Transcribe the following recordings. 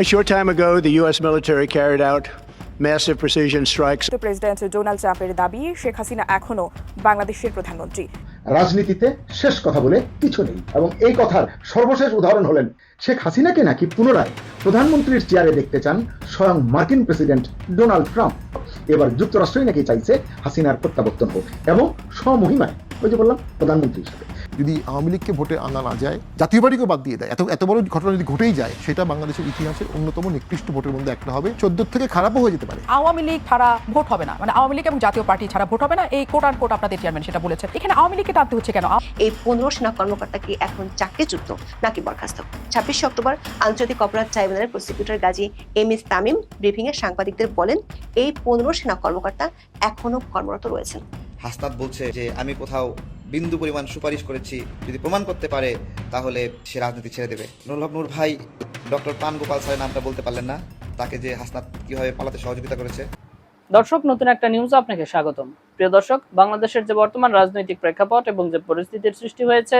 A short time ago, the U.S. military carried out massive precision strikes. President Donald ট্রাম্পের দাবি শেখ হাসিনা এখনও বাংলাদেশের প্রধানমন্ত্রী। রাজনীতিতে শেষ কথা বলে কিছু নেই এবং এই কথার সর্বশেষ উদাহরণ হলেন শেখ হাসিনাকে নাকি পুনরায় প্রধানমন্ত্রীর চেয়ারে দেখতে চান স্বয়ং মার্কিন প্রেসিডেন্ট ডোনাল্ড ট্রাম্প। এবার যুক্তরাষ্ট্রই নাকি চাইছে হাসিনার প্রত্যাবর্তন হোক এবং স্বমহিমায় ওই যে বললাম প্রধানমন্ত্রী হিসেবে। যদি আওয়ামী লীগকে ভোটে আনা না যায় জাতীয় পার্টিকেও বাদ দিয়ে দেয়। এত এত বড় ঘটনা যদি ঘটেই যায় সেটা বাংলাদেশের ইতিহাসের অন্যতম নিকৃষ্ট ভোটের মধ্যে একটা হবে। চোদ্দ থেকে খারাপও হয়ে যেতে পারে। আওয়ামী লীগ ছাড়া ভোট হবে না। মানে আওয়ামী লীগ এবং জাতীয় পার্টি ছাড়া ভোট হবে না। এই কোট আর কোট আপনাদের চেয়ারম্যান সেটা বলেছেন। এখানে আওয়ামী লীগকে টানতে হচ্ছে কেন? এই পনেরো সেনা কর্মকর্তা কি এখন চাকরিচ্যুত নাকি বরখাস্ত? ছাব্বিশে অক্টোবর আন্তর্জাতিক অপরাধ ট্রাইব্যুনালের prosecutor Gazi M S Tamim briefing এ সাংবাদিকদের বলেন এই পনেরো সেনা কর্মকর্তা এখনও কর্মরত রয়েছেন। হাসনাত বলছে যে, আমি কোথাও বিন্দু পরিমাণ সুপারিশ করেছি। যদি প্রমাণ করতে পারে, তাহলে সে রাজনীতি ছেড়ে দেবে। নুরুল নূর ভাই, ডক্টর পান গোপাল স্যারের নামটা বলতে পারলেন না। তাকে যে হাসনাত কীভাবে পালাতে সহযোগিতা করেছে। দর্শক, নতুন একটা নিউজ আপনাকে স্বাগতম। প্রিয় দর্শক, বাংলাদেশের যে বর্তমান রাজনৈতিক প্রেক্ষাপট এবং যে পরিস্থিতির সৃষ্টি হয়েছে,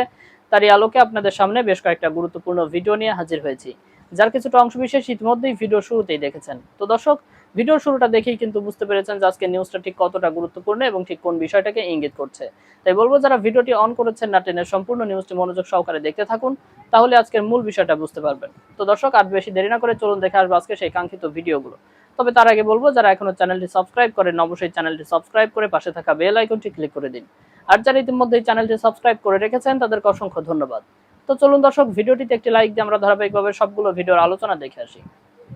তারই আলোকে আপনাদের সামনে বেশ কয়েকটা গুরুত্বপূর্ণ ভিডিও নিয়ে হাজির হয়েছি। যার কিছুটা অংশবিশেষ ইতিমধ্যেই ভিডিও শুরুতেই দেখেছেন। তো দর্শক ভিডিওর শুরুটা দেখেই কিন্তু বুঝতে পেরেছেন যে আজকে নিউজটা ঠিক কতটা গুরুত্বপূর্ণ এবং ঠিক কোন বিষয়টাকে ইঙ্গিত করছে। তাই বলব, যারা ভিডিওটি অন করেছেন না টেনের সম্পূর্ণ নিউজটি মনোযোগ সহকারে দেখতে থাকুন, তাহলে আজকের মূল বিষয়টা বুঝতে পারবেন। তো দর্শক, আর বেশি দেরি না করে চলুন দেখে আসব আজকে সেই কাঙ্ক্ষিত ভিডিওগুলো। তবে তার আগে বলব, যারা এখনও চ্যানেলটি সাবস্ক্রাইব করেন, অবশ্যই চ্যানেলটি সাবস্ক্রাইব করে পাশে থাকা বেল আইকনটি ক্লিক করে দিন। আর যারা ইতিমধ্যে চ্যানেলটি সাবস্ক্রাইব করে রেখেছেন, তাদেরকে অসংখ্য ধন্যবাদ। তো চলুন দর্শক, ভিডিওটিতে একটি লাইক দিয়ে আমরা ধারাবাহিকভাবে সবগুলো ভিডিওর আলোচনা দেখে আসি।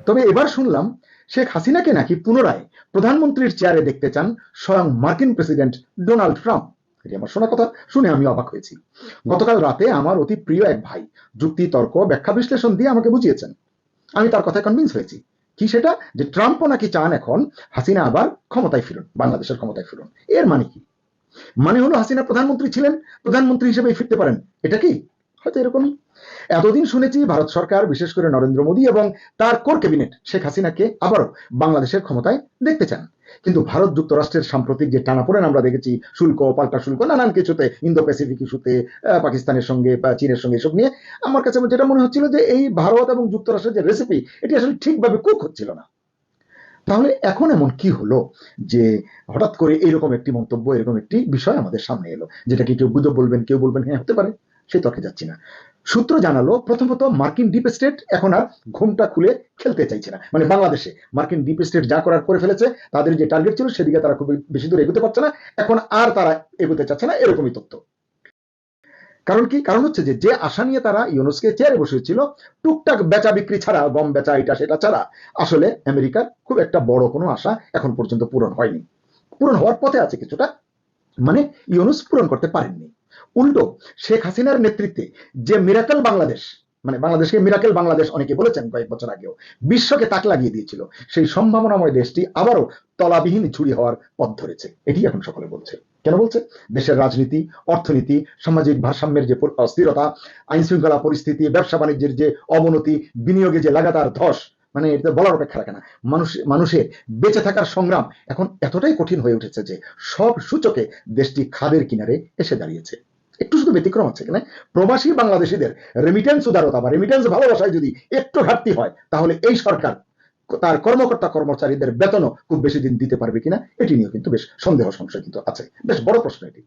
তবে এবার শুনলাম শেখ হাসিনাকে নাকি পুনরায় প্রধানমন্ত্রীর চেয়ারে দেখতে চান স্বয়ং মার্কিন প্রেসিডেন্ট ডোনাল্ড ট্রাম্প। এটি আমার শোনা কথা শুনে আমি অবাক হয়েছি। গতকাল রাতে আমার অতি প্রিয় এক ভাই যুক্তি, তর্ক, ব্যাখ্যা, বিশ্লেষণ দিয়ে আমাকে বুঝিয়েছেন। আমি তার কথায় কনভিন্স হয়েছি। কি সেটা? যে ট্রাম্পও নাকি চান এখন হাসিনা আবার ক্ষমতায় ফিরুন, বাংলাদেশের ক্ষমতায় ফিরুন। এর মানে কি? মানে হলো হাসিনা প্রধানমন্ত্রী ছিলেন, প্রধানমন্ত্রী হিসেবে ফিরতে পারেন। এটা কি? হয়তো এরকমই এতদিন শুনেছি ভারত সরকার, বিশেষ করে নরেন্দ্র মোদী এবং তার কোর ক্যাবিনেট শেখ হাসিনাকে আবারও বাংলাদেশের ক্ষমতায় দেখতে চান। কিন্তু ভারত যুক্তরাষ্ট্রের সাম্প্রতিক যে টানাপোড়েন আমরা দেখেছি, শুল্ক, পাল্টা শুল্ক, নানান কিছুতে ইন্দো প্যাসিফিক ইস্যুতে পাকিস্তানের সঙ্গে বা চীনের সঙ্গে এসব নিয়ে, আমার কাছে যেটা মনে হচ্ছিল যে এই ভারত এবং যুক্তরাষ্ট্রের যে রেসিপি এটি আসলে ঠিকভাবে কুক হচ্ছিল না। তাহলে এখন এমন কি হলো যে হঠাৎ করে এরকম একটি মন্তব্য, এরকম একটি বিষয় আমাদের সামনে এলো, যেটাকে কেউ গুজব বলবেন, কেউ বলবেন হ্যাঁ হতে পারে, সে তর্কে যাচ্ছি না। সূত্র জানালো, প্রথমত মার্কিন ডিপ স্টেট এখন আর ঘুমটা খুলে খেলতে চাইছে না। মানে বাংলাদেশে মার্কিন ডিপ স্টেট যা করার করে ফেলেছে, তাদের যে টার্গেট ছিল সেদিকে তারা খুব বেশি দূর এগোতে পারছে না। এখন আর তারা এগোতে চাচ্ছে না, এরকমই তথ্য। কারণ কি? কারণ হচ্ছে যে যে আশা নিয়ে তারা ইউনুসকে চেয়ারে বসেছিল, টুকটাক বেচা বিক্রি ছাড়া, গম বেচা এটা সেটা ছাড়া, আসলে আমেরিকার খুব একটা বড় কোনো আশা এখন পর্যন্ত পূরণ হয়নি। পূরণ হওয়ার পথে আছে কিছুটা মানে ইউনুস পূরণ করতে পারেননি। উল্টো শেখ হাসিনার নেতৃত্বে যে মিরাকেল বাংলাদেশ মানে বাংলাদেশকে মিরাকেল বাংলাদেশ অনেকে বলেছেন কয়েক বছর আগেও, বিশ্বকে তাক লাগিয়ে দিয়েছিল, সেই সম্ভাবনাময় দেশটি আবারও তলাবিহীন ঝুড়ি হওয়ার পথ ধরেছে। এটি এখন সকলে বলছে। কেন বলছে? দেশের রাজনীতি, অর্থনীতি, সামাজিক ভারসাম্যের যে অস্থিরতা আইন শৃঙ্খলা পরিস্থিতি, ব্যবসা বাণিজ্যের যে অবনতি, বিনিয়োগে যে লাগাতার ধস মানে এটা বলার অপেক্ষা রাখে না। মানুষ, মানুষের বেঁচে থাকার সংগ্রাম এখন এতটাই কঠিন হয়ে উঠেছে যে সব সূচকে দেশটি খাদের কিনারে এসে দাঁড়িয়েছে। একটু শুধু ব্যতিক্রম আছে কিনা প্রবাসী বাংলাদেশিদের রেমিটেন্স উদারতা বা রেমিটেন্স ভালোবাসায় যদি একটু ঘাটতি হয়, তাহলে এই সরকার তার কর্মকর্তা কর্মচারীদের বেতনও খুব বেশি দিন দিতে পারবে কিনা, এটি নিয়েও কিন্তু বেশ সন্দেহ সংশয় কিন্তু আছে। বেশ বড় প্রশ্ন এটি।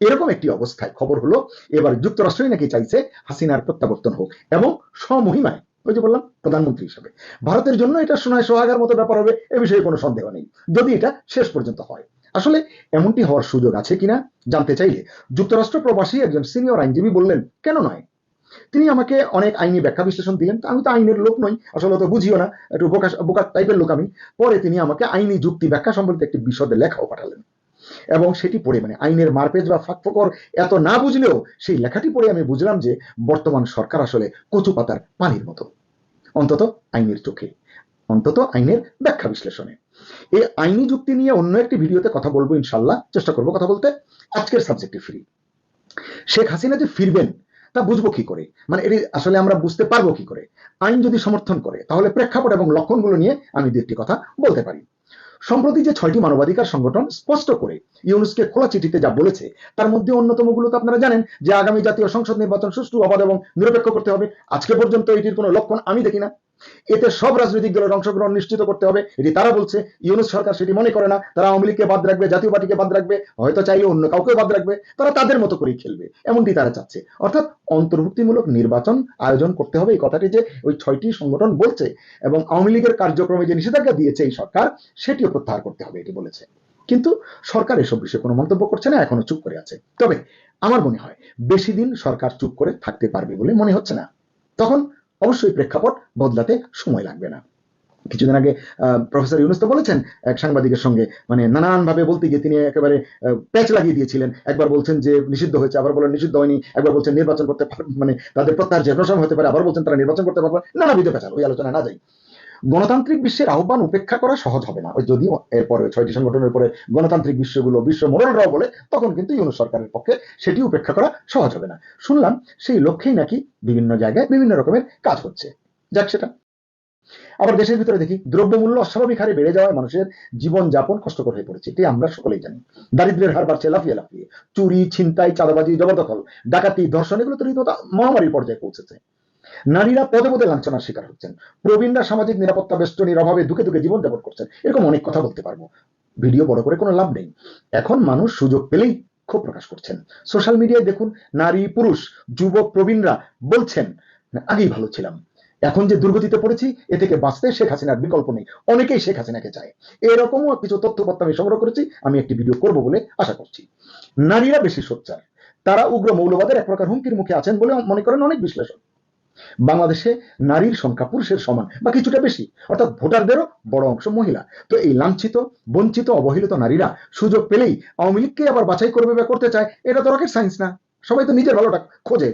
এরকম একটি অবস্থায় খবর হলো, এবার যুক্তরাষ্ট্রই নাকি চাইছে হাসিনার প্রত্যাবর্তন হোক এবং স্বমহিমায় ওই যে বললাম, প্রধানমন্ত্রী হিসাবে। ভারতের জন্য এটা সোনায় সোহাগার মতো ব্যাপার হবে, এ বিষয়ে কোনো সন্দেহ নেই। যদি এটা শেষ পর্যন্ত হয়। আসলে এমনটি হওয়ার সুযোগ আছে কিনা জানতে চাইলে যুক্তরাষ্ট্র প্রবাসী একজন সিনিয়র আইনজীবী বললেন, কেন নয়? তিনি আমাকে অনেক আইনি ব্যাখ্যা বিশ্লেষণ দিলেন। আমি তো আইনের লোক নই, আসলে তো বুঝিও না, একটু বোকা বোকা টাইপের লোক আমি। পরে তিনি আমাকে আইনি যুক্তি ব্যাখ্যা সম্বন্ধিত একটি বিশদে লেখাও পাঠালেন। এবং সেটি পড়ে মানে আইনের মারপেজ বা ফাঁকফোকর এত না বুঝলেও সেই লেখাটি পড়ে আমি বুঝলাম যে বর্তমান সরকার আসলে কচু পাতার পানির মতো। অন্তত আইনের চোখে, অন্তত আইনের ব্যাখ্যা বিশ্লেষণে। এই আইনি যুক্তি নিয়ে অন্য একটি ভিডিওতে কথা বলব ইনশাল্লাহ, চেষ্টা করব কথা বলতে। আজকের সাবজেক্টে ফ্রি শেখ হাসিনা যে ফিরবেন, তা বুঝব কি করে? মানে এটি আসলে আমরা বুঝতে পারব কি করে? আইন যদি সমর্থন করে, তাহলে প্রেক্ষাপট এবং লক্ষণগুলো নিয়ে আমি দু একটি কথা বলতে পারি। সম্প্রতি যে ছয়টি মানবাধিকার সংগঠন স্পষ্ট করে ইউনুসকে খোলা চিঠিতে যা বলেছে, তার মধ্যে অন্যতমগুলো তো আপনারা জানেন যে আগামী জাতীয় সংসদ নির্বাচন সুষ্ঠু অবাধ এবং নিরপেক্ষ করতে হবে। আজকে পর্যন্ত এটির কোনো লক্ষণ আমি দেখি না। এতে সব রাজনৈতিক দলের অংশগ্রহণ নিশ্চিত করতে হবে। এটি তারা বলছে, ইউনুস সরকার সেটি মনে করে না। তারা আওয়ামী লীগকে বাদ রাখবে, জাতীয় পার্টিকে বাদ রাখবে, হয়তো চাইলে অন্য কাউকে বাদ রাখবে। তারা তাদের মতো করেই খেলবে, এমনটি তারা চাচ্ছে। অর্থাৎ অন্তর্ভুক্তিমূলক নির্বাচন আয়োজন করতে হবে। এই কথাটি যে ওই ছয়টি সংগঠন বলছে এবং আওয়ামী লীগের কার্যক্রমে যে নিষেধাজ্ঞা দিয়েছে এই সরকার, সেটিও প্রত্যাহার করতে হবে, এটি বলেছে। কিন্তু সরকার এসব বিষয়ে কোনো মন্তব্য করছে না, এখনও চুপ করে আছে। তবে আমার মনে হয়, বেশি দিন সরকার চুপ করে থাকতে পারবে বলে মনে হচ্ছে না। তখন অবশ্যই প্রেক্ষাপট বদলাতে সময় লাগবে না। কিছুদিন আগে প্রফেসর ইউনুস তো বলেছেন, এক সাংবাদিকের সঙ্গে মানে নানানভাবে বলতে গিয়ে তিনি একেবারে প্যাচ লাগিয়ে দিয়েছিলেন। একবার বলছেন যে নিষিদ্ধ হয়েছে, আবার বলেন নিষিদ্ধ হয়নি, একবার বলছেন নির্বাচন করতে মানে তাদের প্রত্যাহার যে হতে পারে, আবার বলছেন তারা নির্বাচন করতে পারবে। নানাবিধ প্যাচাল ওই আলোচনা না যাই। গণতান্ত্রিক বিশ্বের আহ্বান উপেক্ষা করা সহজ হবে না। ওই যদিও এরপরে ছয়টি সংগঠনের পরে গণতান্ত্রিক বিশ্বগুলো বিশ্ব মোড়লরাও বলে, তখন কিন্তু ইউনুস সরকারের পক্ষে সেটি উপেক্ষা করা সহজ হবে না। শুনলাম সেই লক্ষ্যেই নাকি বিভিন্ন জায়গায় বিভিন্ন রকমের কাজ হচ্ছে। যাক সেটা। আবার দেশের ভিতরে দেখি, দ্রব্যমূল্য অস্বাভাবিক হারে বেড়ে যাওয়ায় মানুষের জীবন যাপন কষ্টকর হয়ে পড়েছে। এটি আমরা সকলেই জানি। দারিদ্রের হার বাড়ছে, লাফিয়ে লাফিয়ে। চুরি, ছিনতাই, চাঁদাবাজি, জবরদখল, ডাকাতি, ধর্ষণ, এগুলো তো মহামারীর পর্যায়ে পৌঁছেছে। নারীরা পদে পদে লাঞ্ছনার শিকার হচ্ছেন। প্রবীণরা সামাজিক নিরাপত্তা বেষ্টনীর অভাবে দুঃখে দুঃখে জীবন যাপন করছেন। এরকম অনেক কথা বলতে পারব। ভিডিও বড় করে কোনো লাভ নেই। এখন মানুষ সুযোগ পেলেই ক্ষোভ প্রকাশ করছেন। সোশ্যাল মিডিয়ায় দেখুন, নারী, পুরুষ, যুবক, প্রবীণরা বলছেন, আগেই ভালো ছিলাম। এখন যে দুর্গতিতে পড়েছি, এ থেকে বাঁচতে শেখ হাসিনার বিকল্প নেই। অনেকেই শেখ হাসিনাকে চায়। এরকমও কিছু তথ্যপত্র আমি সংগ্রহ করেছি। আমি একটি ভিডিও করব বলে আশা করছি। নারীরা বেশি সোচ্চার। তারা উগ্র মৌলবাদের এক প্রকার হুমকির মুখে আছেন বলে মনে করেন অনেক বিশ্লেষক। বাংলাদেশে নারীর সংখ্যা পুরুষের সমান বা কিছুটা বেশি। অর্থাৎ ভোটারদেরও বড় অংশ মহিলা। তো এই লাঞ্ছিত, বঞ্চিত, অবহেলিত নারীরা সুযোগ পেলেই আওয়ামী লীগকে আবার বাছাই করবে বা করতে চায়, এটা তো রকেট সায়েন্স না। সবাই তো নিজের ভালোটা খোঁজে।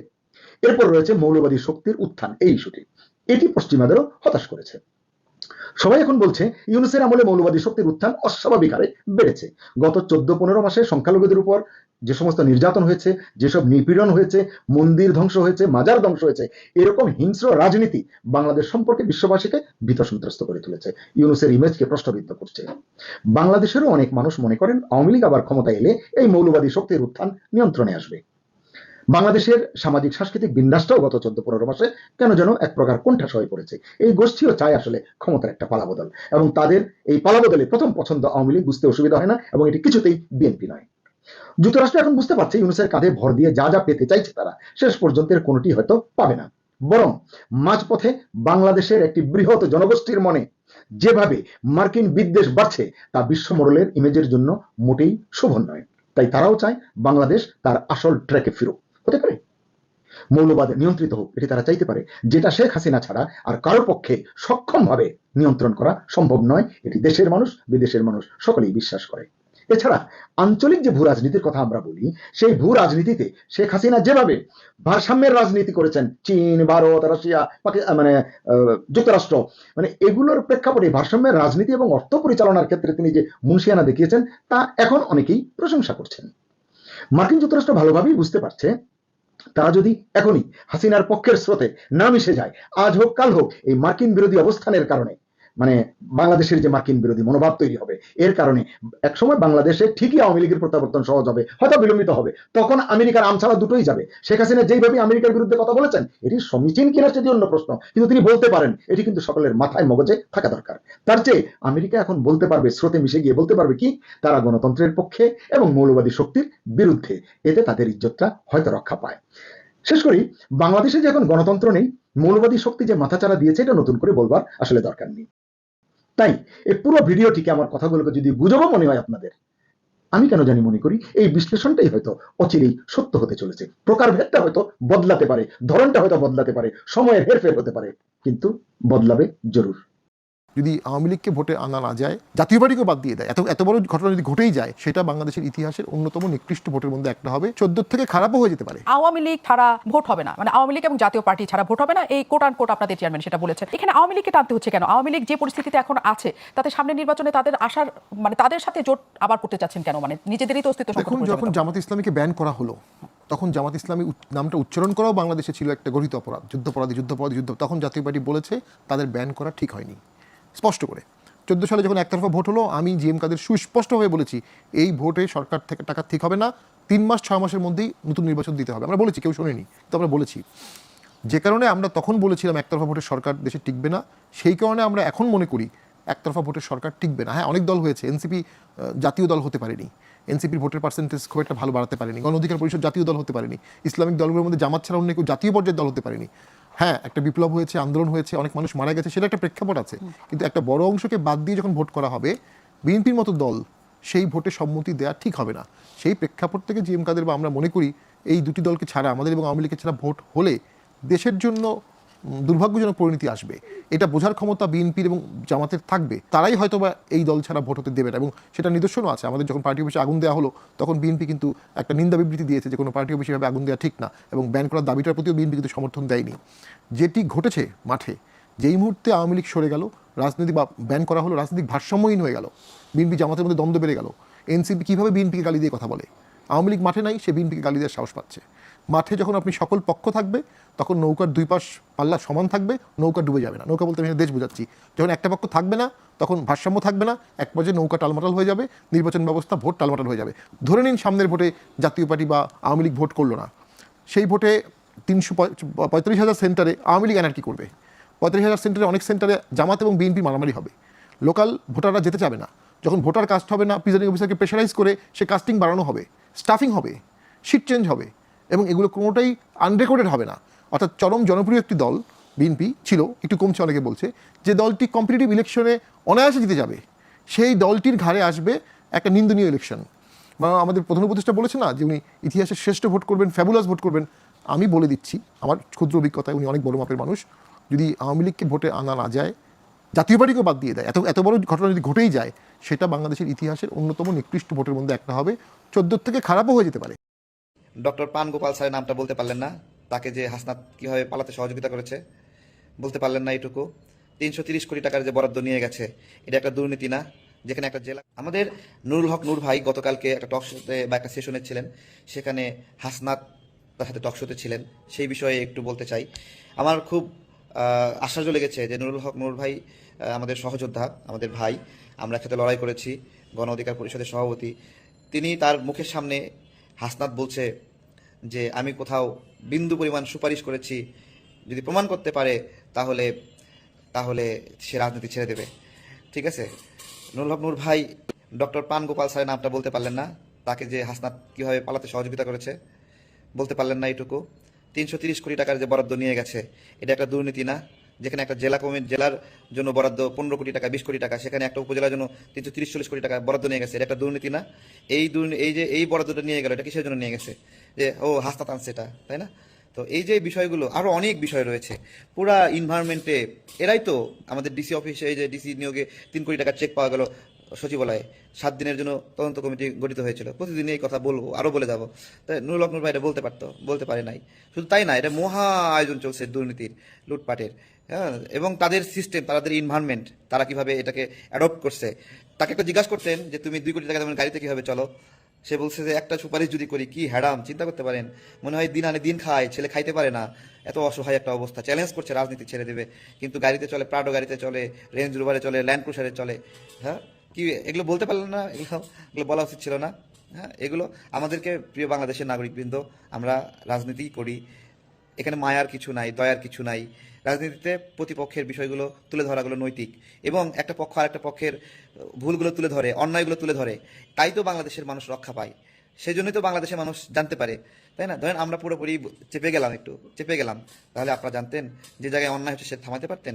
এরপর রয়েছে মৌলবাদী শক্তির উত্থান এই ইস্যুটি। এটি পশ্চিমাদেরও হতাশ করেছে। সবাই এখন বলছে, ইউনুসের আমলে মৌলবাদী শক্তির উত্থান অস্বাভাবিক হারে বেড়েছে। গত চোদ্দ পনেরো মাসে সংখ্যালঘুদের উপর যে সমস্ত নির্যাতন হয়েছে, যেসব নিপীড়ন হয়েছে, মন্দির ধ্বংস হয়েছে, মাজার ধ্বংস হয়েছে, এরকম হিংস্র রাজনীতি বাংলাদেশ সম্পর্কে বিশ্ববাসীকে ভীত সন্ত্রস্ত করে তুলেছে। ইউনুসের ইমেজকে প্রশ্নবিদ্ধ করছে। বাংলাদেশেরও অনেক মানুষ মনে করেন, আওয়ামী লীগ আবার ক্ষমতা এলে এই মৌলবাদী শক্তির উত্থান নিয়ন্ত্রণে আসবে। বাংলাদেশের সামাজিক সাংস্কৃতিক বিন্যাসটাও গত চোদ্দ পনেরো মাসে কেন যেন এক প্রকার কোণঠাসা হয়ে পড়েছে। এই গোষ্ঠীও চায় আসলে ক্ষমতার একটা পালাবদল এবং তাদের এই পালাবদলে প্রথম পছন্দ আওয়ামী লীগ বুঝতে অসুবিধা হয় না এবং এটি কিছুতেই বিএনপি নয়। যুক্তরাষ্ট্র এখন বুঝতে পারছে ইউনুসের কাঁধে ভর দিয়ে যা যা পেতে চাইছে তারা, শেষ পর্যন্ত এর কোনোটি হয়তো পাবে না। বরং মাঝপথে বাংলাদেশের একটি বৃহৎ জনগোষ্ঠীর মনে যেভাবে মার্কিন বিদ্বেষ বাড়ছে, তা বিশ্ব মোড়লের ইমেজের জন্য মোটেই শোভন নয়। তাই তারাও চায় বাংলাদেশ তার আসল ট্র্যাকে ফিরুক। হতে পারে? মৌলবাদে নিয়ন্ত্রিত হোক, এটি তারা চাইতে পারে। যেটা শেখ হাসিনা ছাড়া আর কারোর পক্ষে সক্ষমভাবে নিয়ন্ত্রণ করা সম্ভব নয়, এটি দেশের মানুষ, বিদেশের মানুষ সকলেই বিশ্বাস করে। এছাড়া আঞ্চলিক যে ভূ রাজনীতির কথা আমরা বলি, সেই ভূ রাজনীতিতে শেখ হাসিনা যেভাবে ভারসাম্যের রাজনীতি করেছেন, চীন, ভারত, রাশিয়া মানে যুক্তরাষ্ট্র মানে এগুলোর প্রেক্ষাপটে ভারসাম্যের রাজনীতি এবং অর্থ পরিচালনার ক্ষেত্রে তিনি যে মুন্সিয়ানা দেখিয়েছেন, তা এখন অনেকেই প্রশংসা করছেন। মার্কিন যুক্তরাষ্ট্র ভালোভাবেই বুঝতে পারছে তারা যদি এখনই হাসিনার পক্ষের স্রোতে না মিশে যায়, আজ হোক, কাল হোক, এই মার্কিন বিরোধী অবস্থানের কারণে। মানে বাংলাদেশের যে মার্কিন বিরোধী মনোভাব তৈরি হবে। এর কারণে একসময় বাংলাদেশে ঠিকই আওয়ামী লীগের প্রত্যাবর্তন সহজ হবে, হয়তো বিলম্বিত হবে। তখন আমেরিকার আমছাড়া দুটোই যাবে। শেখ হাসিনা যেইভাবে আমেরিকার বিরুদ্ধে কথা বলেছেন, এটি সমীচীন কিনা সেটি অন্য প্রশ্ন, কিন্তু তিনি বলতে পারেন, এটি কিন্তু সকলের মাথায় মগজে থাকা দরকার। তার চেয়ে আমেরিকা এখন বলতে পারবে, স্রোতে মিশে গিয়ে বলতে পারবে কি, তারা গণতন্ত্রের পক্ষে এবং মৌলবাদী শক্তির বিরুদ্ধে, এতে তাদের ইজ্জতটা হয়তো রক্ষা পায়। শেষ করি, বাংলাদেশে যে এখন গণতন্ত্র নেই, মৌলবাদী শক্তি যে মাথাচাড়া দিয়েছে, এটা নতুন করে বলবার আসলে দরকার নেই। তাই এই পুরো ভিডিওটিকে আমার কথাগুলোকে যদি গুজবও মনে হয় আপনাদের, আমি কেন জানি মনে করি এই বিশ্লেষণটাই হয়তো অচিরেই সত্য হতে চলেছে। প্রকারভেদটা হয়তো বদলাতে পারে, ধরনটা হয়তো বদলাতে পারে, সময়ের হেরফের হতে পারে, কিন্তু বদলাবে জরুর। যদি আওয়ামী লীগকে ভোটে আনা না যায় জাতীয় পার্টিকে বাদ দিয়ে দেয়। এত এত বড় ঘটনা যদি ঘটেই যায় সেটা বাংলাদেশের ইতিহাসের অন্যতম নিকৃষ্ট ভোটের মধ্যে একটা হবে। চোদ্দ থেকে খারাপও হয়ে যেতে পারে। আওয়ামী লীগ ছাড়া ভোট হবে না। মানে আওয়ামী লীগ এবং জাতীয় পার্টি ছাড়া ভোট হবে না। এই কোট আন কোট আপনাদের চেয়ারম্যান সেটা বলেছেন। এখানে আওয়ামী লীগকে টানতে হচ্ছে কেন? আওয়ামী লীগ যে পরিস্থিতিতে এখন আছে তাতে সামনে নির্বাচনে তাদের আসার মানে তাদের সাথে জোট আবার করতে চাচ্ছেন কেন? মানে নিজেদেরই তো অস্তিত্ব দেখুন যখন জামাত ইসলামীকে ব্যান করা হলো তখন জামাত ইসলামী নামটা উচ্চারণ করাও বাংলাদেশে ছিল একটা গঠিত অপরাধ যুদ্ধপরাধী যুদ্ধপরাধী যুদ্ধ তখন জাতীয় পার্টি বলেছে তাদের ব্যান করা ঠিক হয়নি। স্পষ্ট করে। চোদ্দ সালে যখন একতরফা ভোট হলো, আমি জি এম কাদের সুস্পষ্টভাবে বলেছি, এই ভোটে সরকার থেকে টাকা ঠিক হবে না, তিন মাস, ছয় মাসের মধ্যেই নতুন নির্বাচন দিতে হবে। আমরা বলেছি, কেউ শোনেনি তো আমরা বলেছি। যে কারণে আমরা তখন বলেছিলাম একতরফা ভোটের সরকার দেশে টিকবে না, সেই কারণে আমরা এখন মনে করি একতরফা ভোটের সরকার টিকবে না। হ্যাঁ অনেক দল হয়েছে, এনসিপি জাতীয় দল হতে পারেনি। এনসিপির ভোটের পার্সেন্টেজ খুব একটা ভালো বাড়াতে পারেনি গণ অধিকার পরিষদ জাতীয় দল হতে পারেনি। ইসলামিক দলগুলোর মধ্যে জামাত ছাড়া অন্য কেউ জাতীয় পর্যায়ের দল হতে পারেনি। হ্যাঁ একটা বিপ্লব হয়েছে আন্দোলন হয়েছে অনেক মানুষ মারা গেছে সেটা একটা প্রেক্ষাপট আছে। কিন্তু একটা বড় অংশকে বাদ দিয়ে যখন ভোট করা হবে বিএনপির মতো দল সেই ভোটে সম্মতি দেওয়া ঠিক হবে না। সেই প্রেক্ষাপট থেকে জিএম কাদের বা আমরা মনে করি এই দুটি দলকে ছাড়া আমাদের এবং আওয়ামী লীগের ছাড়া ভোট হলে দেশের জন্য দুর্ভাগ্যজনক পরিণতি আসবে। এটা বোঝার ক্ষমতা বিএনপির এবং জামাতের থাকবে। তারাই হয়তো বা এই দল ছাড়া ভোট হতে দেবে না এবং সেটা নিদর্শনও আছে। আমাদের যখন পার্টি অফিসে আগুন দেওয়া হলো, তখন বিএনপি কিন্তু একটা নিন্দা বিবৃতি দিয়েছে যে কোনো পার্টি অফিসে এভাবে আগুন দেওয়া ঠিক না এবং ব্যান করার দাবিটার প্রতিও বিএনপি কিন্তু সমর্থন দেয়নি। যেটি ঘটেছে মাঠে, যেই মুহূর্তে আওয়ামী লীগ সরে গেল রাজনীতি বা ব্যান করা হলো, রাজনৈতিক ভারসাম্যহীন হয়ে গেল, বিএনপি জামাতের মধ্যে দ্বন্দ্ব বেড়ে গেল, এনসিপি কীভাবে বিএনপিকে গালি দিয়ে কথা বলে? আওয়ামী লীগ মাঠে নাই, সে বিএনপিকে গালি দেওয়ার সাহস পাচ্ছে। মাঠে যখন আপনি সকল পক্ষ থাকবে, তখন নৌকার দুই পাশ পাল্লা সমান থাকবে, নৌকা ডুবে যাবে না। নৌকা বলতে আমি দেশ বোঝাচ্ছি। যখন একটা পক্ষ থাকবে না, তখন ভারসাম্য থাকবে না, এক পর্যায়ে নৌকা টালমাটাল হয়ে যাবে, নির্বাচন ব্যবস্থা ভোট টালমাটাল হয়ে যাবে। ধরে নিন সামনের ভোটে জাতীয় পার্টি বা আওয়ামী লীগ ভোট করল না। সেই ভোটে তিনশো পঁয়ত্রিশ হাজার সেন্টারে আওয়ামী লীগ এনআরকি করবে। পঁয়ত্রিশ হাজার সেন্টারে অনেক সেন্টারে জামাত এবং বিএনপি মারামারি হবে। লোকাল ভোটাররা যেতে চাবে না। যখন ভোটার কাস্ট হবে না, প্রিজাইডিং অফিসারকে প্রেশারাইজ করে সে কাস্টিং বাড়ানো হবে, স্টাফিং হবে শিট চেঞ্জ হবে। এবং এগুলো কোনোটাই আনরেকর্ডেড হবে না। অর্থাৎ চরম জনপ্রিয় একটি দল, বিএনপি, ছিল, একটু কমছে অনেকে বলছে, যে দলটি কম্পিটিটিভ ইলেকশনে অনায়াসে জিতে যাবে। সেই দলটির ঘাড়ে আসবে একটা নিন্দনীয় ইলেকশন বা আমাদের প্রধান উপদেষ্টা বলেছে না, যে উনি ইতিহাসের শ্রেষ্ঠ ভোট করবেন ফ্যাবুলাস ভোট করবেন। আমি বলে দিচ্ছি, আমার ক্ষুদ্র অভিজ্ঞতায় উনি অনেক বড় মাপের মানুষ, যদি আওয়ামী লীগকে ভোটে আনা না যায়, জাতীয় পার্টিকেও বাদ দিয়ে দেয়। এত এত বড় ঘটনা যদি ঘটেই যায়, সেটা বাংলাদেশের ইতিহাসের অন্যতম নিকৃষ্ট ভোটের মধ্যে একটা হবে। চোদ্দোর থেকে খারাপও হয়ে যেতে পারে। ডক্টর পান গোপাল স্যারের নামটা বলতে পারলেন না। তাকে যে হাসনাত কীভাবে পালাতে সহযোগিতা করেছে, বলতে পারলেন না এইটুকু। তিনশো তিরিশ কোটি টাকার যে বরাদ্দ নিয়ে গেছে, এটা একটা দুর্নীতি না, যেখানে একটা জেলা আমাদের নুরুল হক নূর ভাই গতকালকে একটা টক শোতে বা একটা সেশনে ছিলেন। সেখানে হাসনাত তার সাথে টক শোতে ছিলেন। সেই বিষয়ে একটু বলতে চাই। আমার খুব আশ্চর্য লেগেছে যে নুরুল হক নূর ভাই আমাদের সহযোদ্ধা, আমাদের ভাই। আমরা একসাথে লড়াই করেছি, গণ অধিকার পরিষদের সভাপতি। তিনি তার মুখের সামনে হাসনাত বলছে যে আমি কোথাও বিন্দু পরিমাণ সুপারিশ করেছি, যদি প্রমাণ করতে পারে, তাহলে তাহলে সে রাজনীতি ছেড়ে দেবে। ঠিক আছে? নুরুল হক নূর ভাই, ডক্টর পান গোপাল স্যারের নামটা বলতে পারলেন না। তাকে যে হাসনাত কীভাবে পালাতে সহযোগিতা করেছে, বলতে পারলেন না এইটুকু। তিনশো তিরিশ কোটি টাকার যে বরাদ্দ নিয়ে গেছে, এটা একটা দুর্নীতি না। যেখানে একটা জেলা কমিটি জেলার জন্য বরাদ্দ পনেরো কোটি টাকা, বিশ কোটি টাকা, সেখানে একটা উপজেলার জন্য তিনশো তিরিশ চল্লিশ কোটি টাকা বরাদ্দ নিয়ে গেছে, এটা একটা দুর্নীতি না। এই দুর্নীতি এই যে, এই বরাদ্দটা নিয়ে গেল, এটা কিসের জন্য নিয়ে গেছে? যে, ও হাসনাত আনছে এটা, তাই না? তো এই যে বিষয়গুলো, আরও অনেক বিষয় রয়েছে। পুরা ইনভায়রনমেন্টে এরাই তো আমাদের ডিসি অফিসে এই যে ডিসি নিয়োগে তিন কোটি টাকার চেক পাওয়া গেল সচিবালয়ে। সাত দিনের জন্য তদন্ত কমিটি গঠিত হয়েছিল। প্রতিদিন এই কথা বলব, আরও বলে যাব। তাই নুরুল ভাই এটা বলতে পারতো, বলতে পারে নাই। শুধু তাই না, এটা মহা আয়োজন চলছে দুর্নীতির, লুটপাটের হ্যাঁ? এবং তাদের সিস্টেম তাদের ইনভায়রনমেন্ট তারা কীভাবে এটাকে অ্যাডপ্ট করছে? তাকে একটা জিজ্ঞাসা করতেন যে, তুমি দুই কোটি টাকা তোমার গাড়িতে কীভাবে চলো? সে বলছে যে, একটা সুপারিশ যদি করি, কি হ্যাডাম চিন্তা করতে পারেন। মনে হয় দিন আনে দিন খায়, ছেলে খাইতে পারে না। এত অসহায় একটা অবস্থা। চ্যালেঞ্জ করছে রাজনীতি ছেড়ে দেবে। কিন্তু গাড়িতে চলে, প্রাডো গাড়িতে চলে, রেঞ্জ রোভারে চলে, ল্যান্ড ক্রুশারে চলে। হ্যাঁ? কি, এগুলো বলতে পারলেন না? এগুলো এগুলো বলা উচিত ছিল না? হ্যাঁ? এগুলো আমাদেরকে প্রিয় বাংলাদেশের নাগরিকবৃন্দ, আমরা রাজনীতি করি। এখানে মায়ার কিছু নাই, দয়ার কিছু নাই। রাজনীতিতে প্রতিপক্ষের বিষয়গুলো তুলে ধরাগুলো নৈতিক এবং একটা পক্ষ আর একটা পক্ষের ভুলগুলো তুলে ধরে, অন্যায়গুলো তুলে ধরে। তাই তো বাংলাদেশের মানুষ রক্ষা পায়। সেই জন্যই তো বাংলাদেশের মানুষ জানতে পারে, তাই না? ধরেন আমরা পুরোপুরি চেপে গেলাম একটু, চেপে গেলাম। তাহলে আপনারা জানতেন যে জায়গায় অন্যায় হচ্ছে সে থামাতে পারতেন?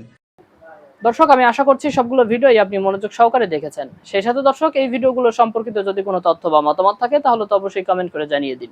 দর্শক, আমি আশা করছি সবগুলো ভিডিওই আপনি মনোযোগ সহকারে দেখেছেন। সেই সাথে দর্শক, এই ভিডিওগুলো সম্পর্কিত যদি কোনো তথ্য বা মতামত থাকে, তাহলে তো অবশ্যই কমেন্ট করে জানিয়ে দিন।